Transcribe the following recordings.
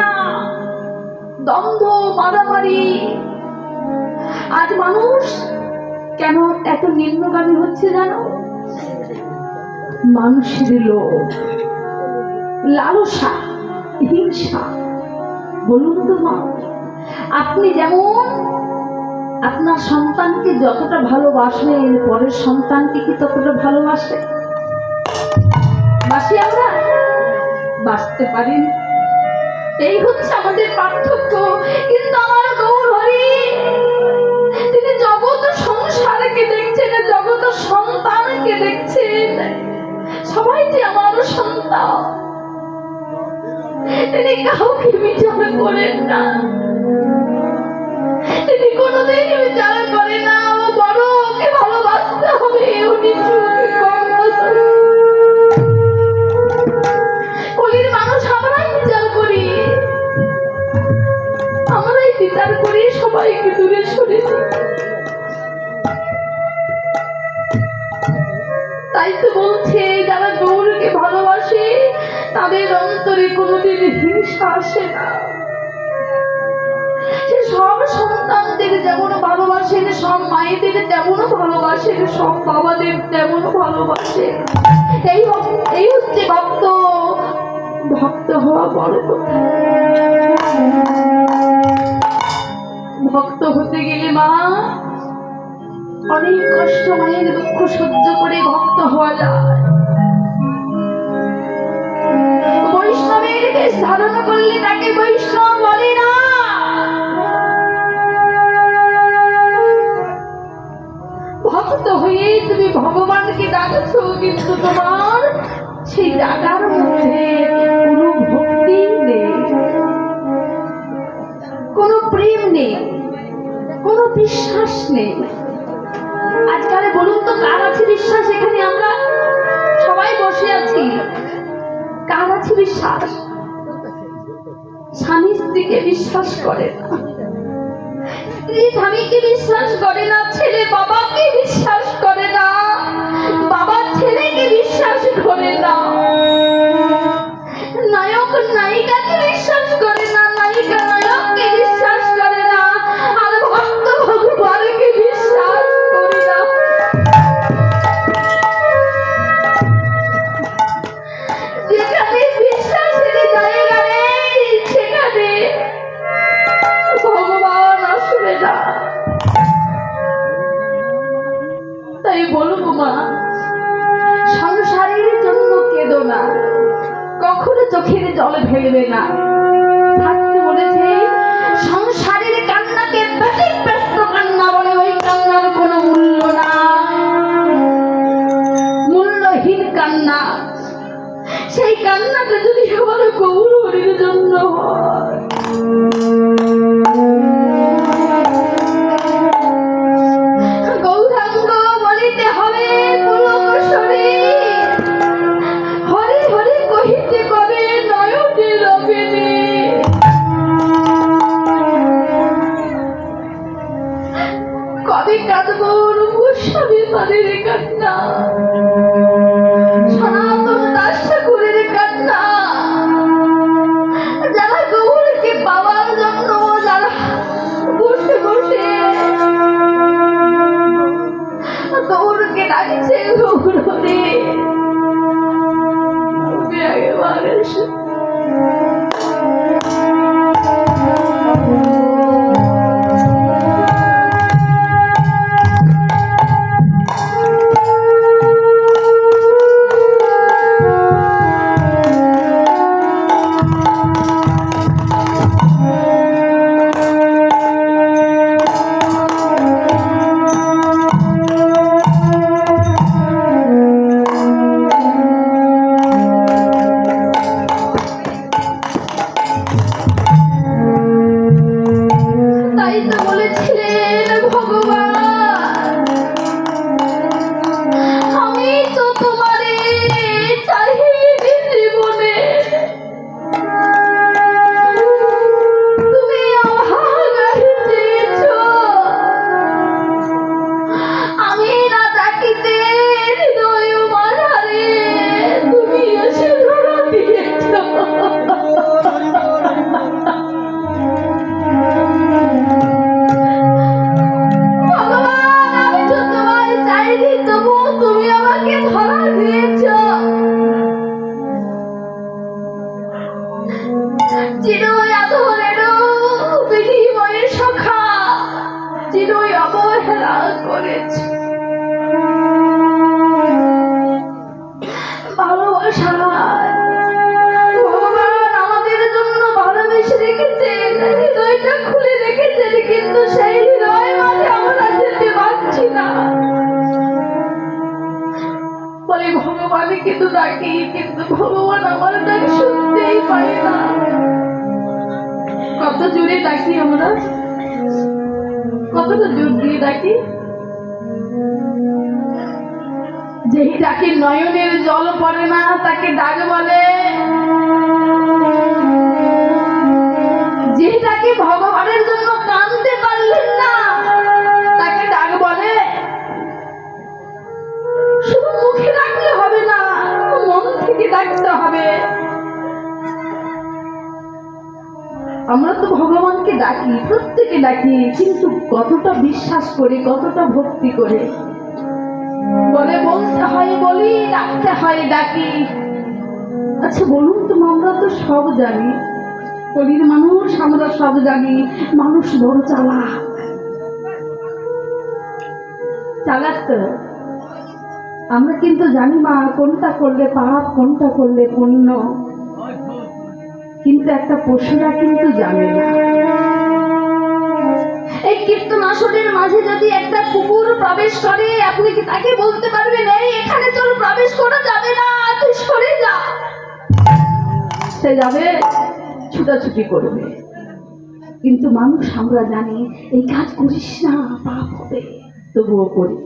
না। দ্বন্দ্ব, মারামারি। আজ মানুষ কেন এত নিম্নগামী হচ্ছে জানো? মানুষের লোভ, লালসা, হিংসা। বলুন তো মা, আপনি যেমন আপনার সন্তানকে যতটা ভালোবাসবেন পরের সন্তানকে কি ততটা ভালোবাসে বাসি আমরা বাঁচতে পারি না। এই হচ্ছে আমাদের পার্থক্য। কিন্তু আমার গৌর হরি তিনি জগৎ সংসারকে দেখছেন, জগৎ সন্তানকে দেখছেন। সবাই যে আমার সন্তান। তিনি কাউকে বিচার করেন না। তাদের অন্তরে কোনোদিন হিংসা আসে না। সে সব সন্তানদের যেমন ভালোবাসেন সব মায়েদের তেমনও ভালোবাসেন সব বাবাদের তেমন ভালোবাসে। এই এই হচ্ছে ভক্ত। ভক্ত হওয়া বড় ভক্ত হতে গেলে মা, অনেক কষ্ট, মায়ের দুঃখ সহ্য করে ভক্ত হওয়া যায়। বেশ ধারণ করলে তাকে বৈষ্ণব বলে না। ভক্ত হয়ে তুমি ভগবানকে ডাকছো, কিন্তু তোমার সেই ডাকার মধ্যে কোনো ভক্তি নেই। কোনো প্রেম নেই, কোনো বিশ্বাস নেই। আজকাল বলুন তো, কার আছে বিশ্বাস? এখানে আমরা সবাই বসে আছি। কার আছে বিশ্বাস? স্বামী স্ত্রীকে বিশ্বাস করে না। স্ত্রী স্বামীকে বিশ্বাস করে না, ছেলে বাবাকে বিশ্বাস করে না। বাবা ছেলেকে বিশ্বাস করে না। জল ফেলবে না একবার ভালোবাসায় ভগবান আমাদের জন্য ভালোবেসে রেখেছেন, হৃদয়টা খুলে রেখেছেন, কিন্তু সেই হৃদয় আমরা যেতে পারছি না। বলে ভগবান কিন্তু ডাকি, কিন্তু ভগবান আমার ডাক শুনতেই পারে না। কত জোরে ডাকি আমরা? কতটা জোর দিয়ে ডাকি? যেই ডাকে নয়নের জল পড়ে না, তাকে ডাক বলে। যে ডাকে ভগবানের জন্য কাঁদতে পারলেন না, তাকে ডাক বলে। শুধু মুখে ডাকলে হবে না, মন থেকে ডাকতে হবে। আমরা তো ভগবানকে ডাকি, প্রত্যেকে ডাকি, কিন্তু কতটা বিশ্বাস করে, কতটা ভক্তি করে। বলে বলতে হয় বলি ডাকতে হয় ডাকি। আচ্ছা বলুন তো, আমরা তো সব জানি কলির মানুষ, আমরা সব জানি, মানুষ বড় চালাক। চালাক আমরা কিন্তু জানি মা, কোনটা করলে পাপ, কোনটা করলে পুণ্য। কিন্তু একটা পশুরা কিন্তু জানে। না এই কীর্তন মাঝে যদি একটা কুকুর প্রবেশ করে, আপনি কি তাকে বলতে পারবেন, এই, এখানে তোর প্রবেশ করা যাবে না, তুই সরে যা। সে যাবে, ছুটাছুটি করবে। কিন্তু মানুষ, আমরা জানি, এই কাজ করিস না, পাপ হবে, তবুও করি।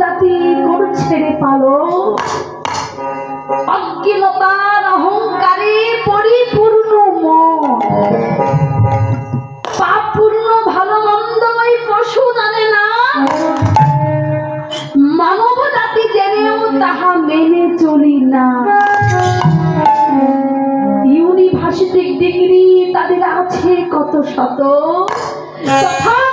জাতি করছে রে পালো অজ্ঞানতার অহংকারে পরিপূর্ণ মন। পাপপূর্ণ ভালো মন্দ ওই পশু জানে না। মানব জাতি জেনেও তাহা মেনে চলি না। ইউনিভার্সিটিক ডিগ্রি তাদের আছে কত শত? তথাপিও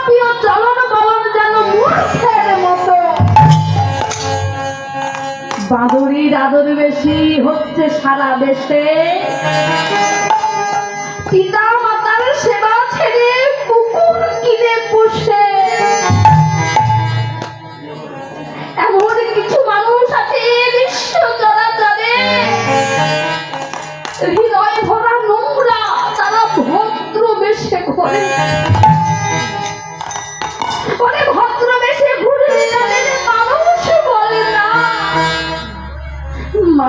বাদুড়ির আদর বেশি হচ্ছে সারা দেশে। পিতা মাতার সেবা ছেড়ে কুকুর কিনে পোষে। এমন কিছু মানুষ আছে বিশ্ব হৃদয় ভরা নোংরা তারা ভদ্র বেশে ঘরে।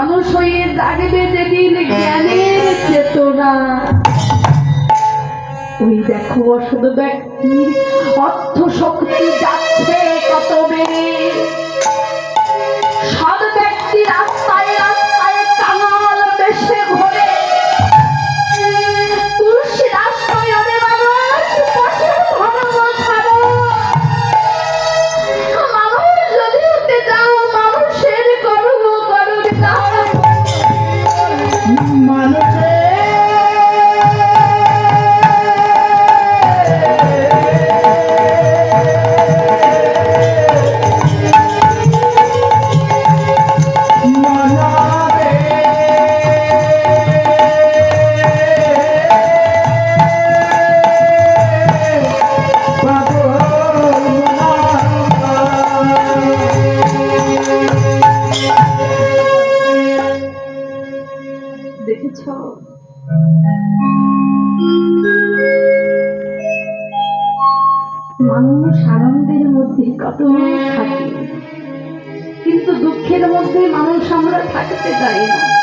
মানুষ হয়ে জাগবে যেদিন জ্ঞানের চেতনা। ওই দেখো অসদ ব্যক্তির অর্থ শক্তি যাচ্ছে কত বেড়ে দেখেছ মানুষ আনন্দের মধ্যে কত থাকে কিন্তু দুঃখের মধ্যে মানুষ আমরা থাকতে চাই না।